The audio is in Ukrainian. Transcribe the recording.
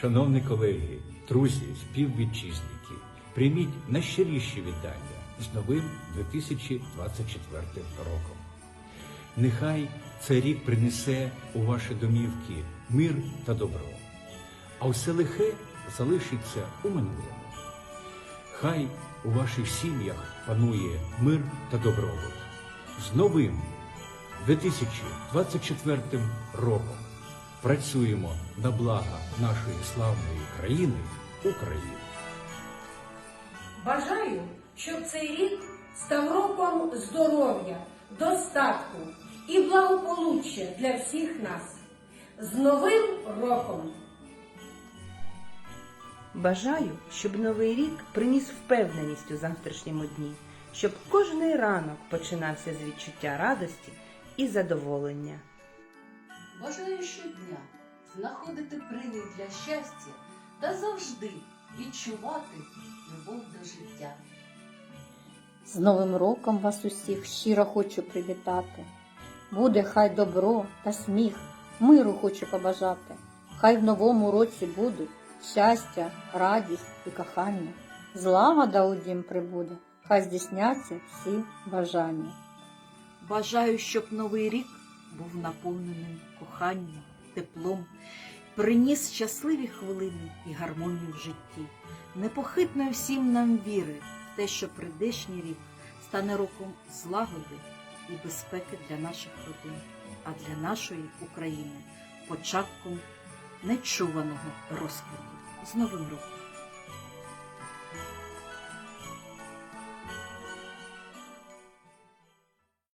Шановні колеги, друзі, співвітчизники, прийміть найщиріші вітання з новим 2024 роком. Нехай цей рік принесе у ваші домівки мир та добро, а все лихе залишиться у минулому. Хай у ваших сім'ях панує мир та добробут. З новим 2024 роком працюємо на благо нашої славної країни України. Бажаю, щоб цей рік став роком здоров'я, достатку і благополуччя для всіх нас. З Новим роком! Бажаю, щоб новий рік приніс впевненість у завтрашньому дні, щоб кожний ранок починався з відчуття радості і задоволення. Бажаю щодня знаходити привід для щастя та завжди відчувати любов до життя. З Новим роком вас усіх щиро хочу привітати. Буде хай добро та сміх, миру хочу побажати. Хай в новому році будуть щастя, радість і кохання. Злагода у дім прибуде, хай здійсняться всі бажання. Бажаю, щоб новий рік був наповненим коханням, теплом, приніс щасливі хвилини і гармонію в житті. Непохитною всім нам віри в те, що прийдешній рік стане роком злагоди і безпеки для наших родин, а для нашої України початком нечуваного розквіту. З Новим роком!